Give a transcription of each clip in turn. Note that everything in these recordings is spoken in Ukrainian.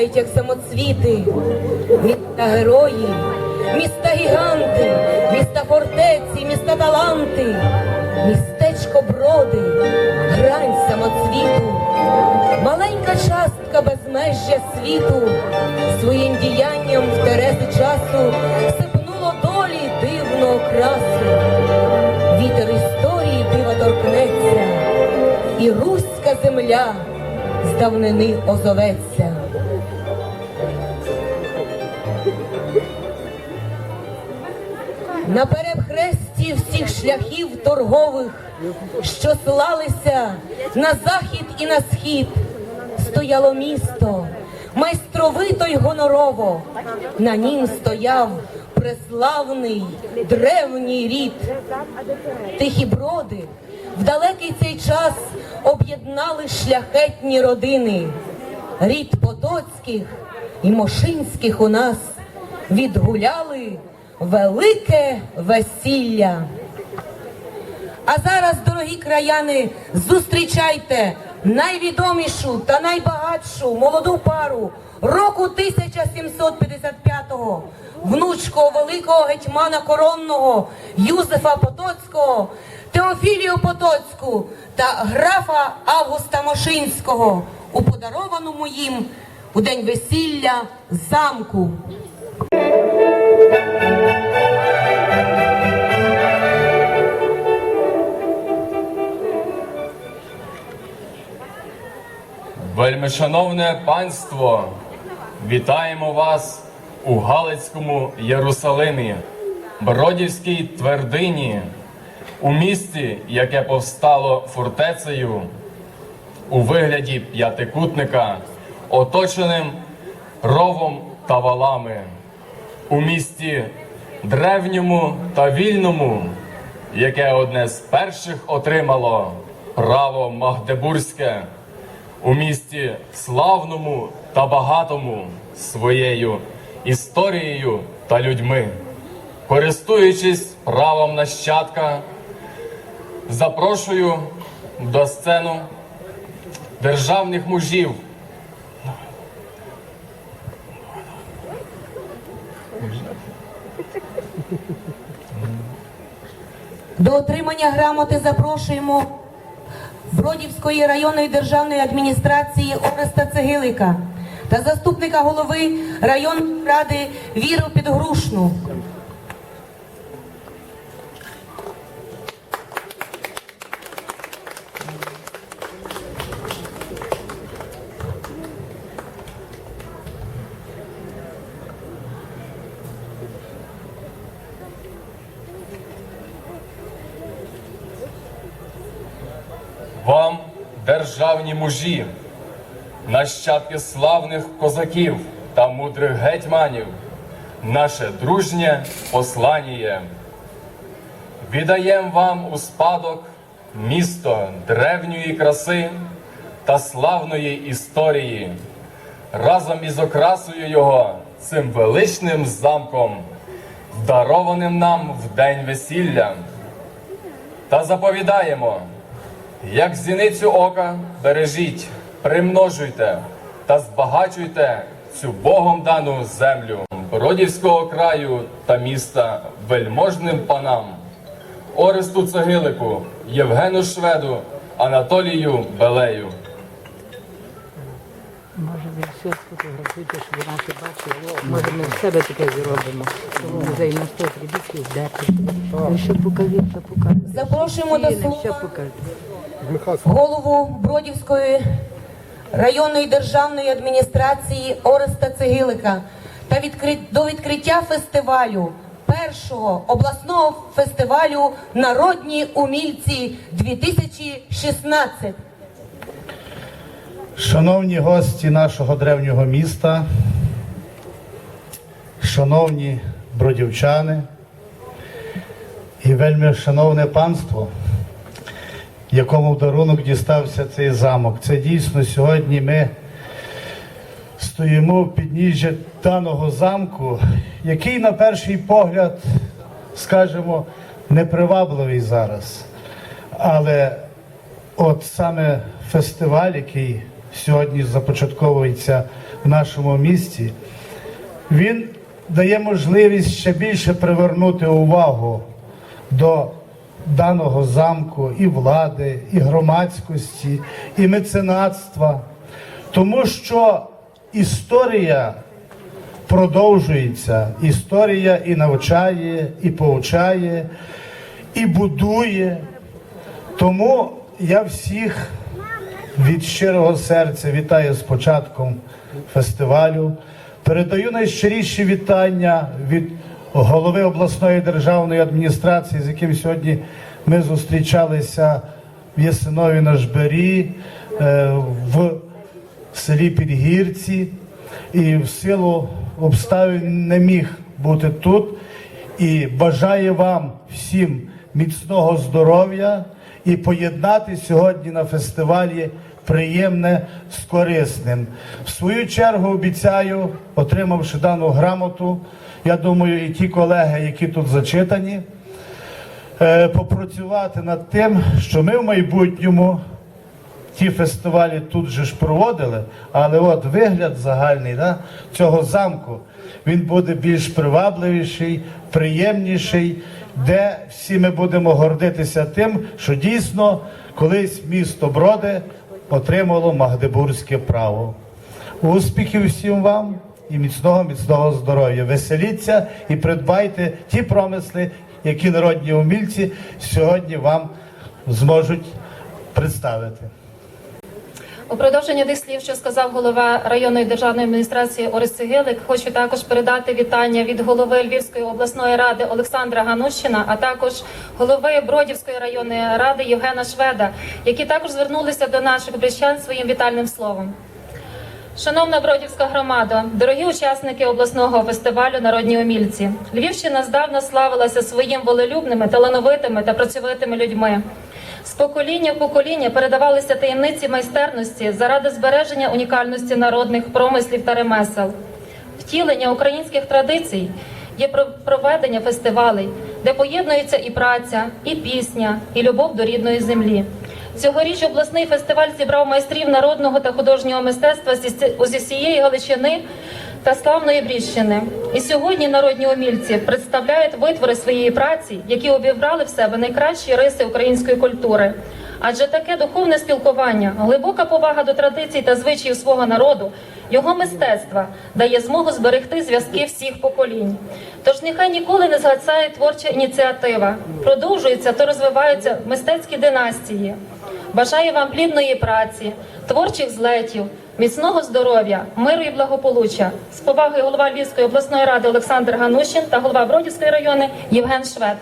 сяють, як самоцвіти. Міста герої, міста гіганти, міста фортеці, міста таланти, містечко броди, грань самоцвіту, маленька частка безмежжя світу, своїм діянням в терези часу сипнуло долі дивну окрасу. Вітер історії дива торкнеться, і руська земля давнини озоветься. На перехресті всіх шляхів торгових, що слалися на захід і на схід, стояло місто, майстровито й гонорово. На нім стояв преславний древній рід. Тихі броди в далекий цей час об'єднали шляхетні родини. Рід Потоцьких і Мошинських у нас відгуляли велике весілля. А зараз, дорогі краяни, зустрічайте найвідомішу та найбагатшу молоду пару року 1755-го, внучку великого гетьмана коронного Юзефа Потоцького, Теофілію Потоцьку та графа Августа Мошинського у подарованому їм у день весілля замку. Вельмишановне панство, вітаємо вас у Галицькому Єрусалимі, Бродівській твердині, у місті, яке повстало фортецею у вигляді п'ятикутника, оточеним ровом та валами, у місті древньому та вільному, яке одне з перших отримало право Магдебурзьке у місті славному та багатому своєю історією та людьми. Користуючись правом нащадка, запрошую до сцену державних мужів. До отримання грамоти запрошуємо Бродівської районної державної адміністрації Ореста Цегилика та заступника голови районної ради Віру Підгрушну. Вам, державні мужі, нащадки славних козаків та мудрих гетьманів, наше дружнє послання. Віддаєм вам у спадок місто древньої краси та славної історії, разом із окрасою його цим величним замком, дарованим нам в день весілля. Та заповідаємо. Як зіницю ока бережіть, примножуйте та збагачуйте цю Богом дану землю Бродівського краю та міста вельможним панам, Оресту Цегилику, Євгену Шведу, Анатолію Белею. Може, ви все сфотографуйте, щоб наші бачили. Може, ми в себе таке зробимо. Музей на 100 прибітків, де ти? Покажіть, ще покажіть. Запрошуємо до слова. Голову Бродівської районної державної адміністрації Ореста Цегилика та до відкриття фестивалю. Першого обласного фестивалю Народні умільці 2016. Шановні гості нашого древнього міста, шановні бродівчани і вельми шановне панство, якому в дарунок дістався цей замок. Це дійсно сьогодні ми стоїмо в підніжжя даного замку, який на перший погляд, скажімо, непривабливий зараз. Але от саме фестиваль, який сьогодні започатковується в нашому місті, він дає можливість ще більше привернути увагу до даного замку і влади, і громадськості, і меценатства, тому що історія продовжується. Історія і навчає, і повчає, і будує. Тому я всіх від щирого серця вітаю з початком фестивалю. Передаю найщиріші вітання від голови обласної державної адміністрації, з яким сьогодні ми зустрічалися в Ясинові на Жбері, е, в селі Підгірці, і в силу обставин не міг бути тут. І бажаю вам всім міцного здоров'я і поєднати сьогодні на фестивалі приємне з корисним. В свою чергу обіцяю, отримавши дану грамоту, я думаю, і ті колеги, які тут зачитані, е, попрацювати над тим, що ми в майбутньому ті фестивалі тут же ж проводили, але от вигляд загальний да, цього замку він буде більш привабливіший, приємніший, де всі ми будемо гордитися тим, що дійсно колись місто Броди отримало Магдебурзьке право. Успіхів всім вам і міцного, міцного здоров'я. Веселіться і придбайте ті промисли, які народні умільці сьогодні вам зможуть представити. У продовження тих слів, що сказав голова районної державної адміністрації Орис Цегилик, хочу також передати вітання від голови Львівської обласної ради Олександра Ганущина, а також голови Бродівської районної ради Євгена Шведа, які також звернулися до наших брещан своїм вітальним словом. Шановна Бродівська громада, дорогі учасники обласного фестивалю Народні умільці, Львівщина здавна славилася своїм волелюбними, талановитими та працьовитими людьми. З покоління в покоління передавалися таємниці майстерності заради збереження унікальності народних промислів та ремесел. Втілення українських традицій є про- проведення фестивалей, де поєднується і праця, і пісня, і любов до рідної землі. Цьогоріч обласний фестиваль зібрав майстрів народного та художнього мистецтва зі сі- всієї Галичини та славної Бріщини. І сьогодні народні умільці представляють витвори своєї праці, які обібрали в себе найкращі риси української культури. Адже таке духовне спілкування, глибока повага до традицій та звичаїв свого народу, його мистецтва дає змогу зберегти зв'язки всіх поколінь. Тож нехай ніколи не згасає творча ініціатива, продовжуються та розвиваються мистецькі династії. Бажаю вам плідної праці, творчих злетів, міцного здоров'я, миру і благополуччя. З повагою голова Львівської обласної ради Олександр Ганущин та голова Бродівської райони Євген Швед.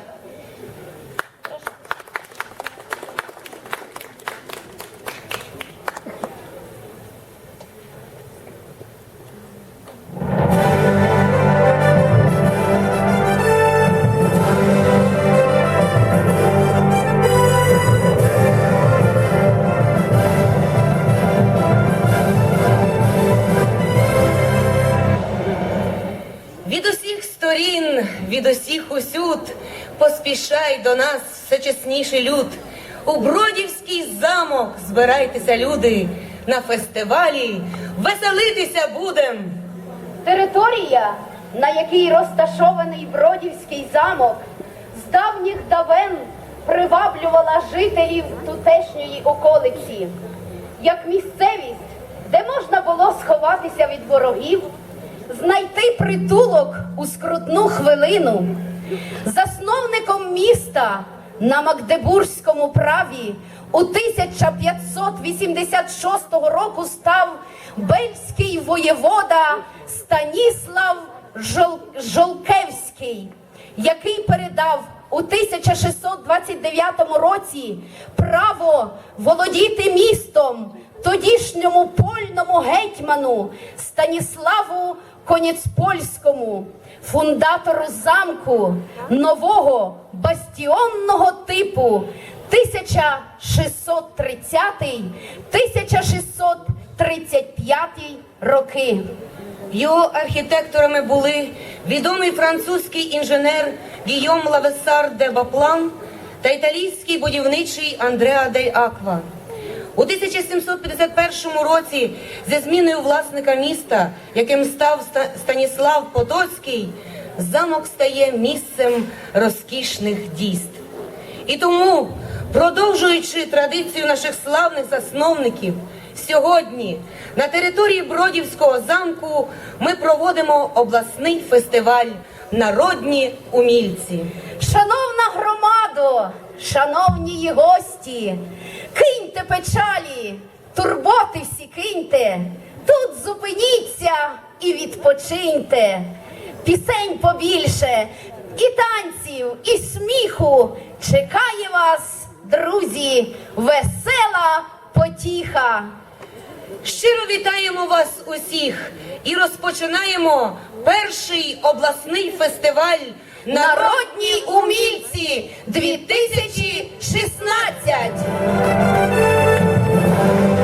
До нас все чесніший люд. У Бродівський замок збирайтеся, люди, на фестивалі веселитися будем. Територія, на якій розташований Бродівський замок, з давніх давен приваблювала жителів тутешньої околиці, як місцевість, де можна було сховатися від ворогів, знайти притулок у скрутну хвилину. Засновником міста на Магдебурзькому праві у 1586 року став бельський воєвода Станіслав Жол... Жолкевський, який передав у 1629 році право володіти містом тодішньому польному гетьману Станіславу Коніцпольському, фундатору замку нового бастіонного типу 1630-1635 роки. Його архітекторами були відомий французький інженер Гійом Лавесар де Баплан та італійський будівничий Андреа дель Аква. У 1751 році зі зміною власника міста, яким став Станіслав Потоцький, замок стає місцем розкішних дійств. І тому, продовжуючи традицію наших славних засновників, сьогодні на території Бродівського замку ми проводимо обласний фестиваль Народні умільці. Шановна громадо, шановні гості, киньте печалі, турботи всі киньте, тут зупиніться і відпочиньте. Пісень побільше, і танців, і сміху. Чекає вас, друзі, весела потіха. Щиро вітаємо вас усіх і розпочинаємо перший обласний фестиваль Народні умільці 2016.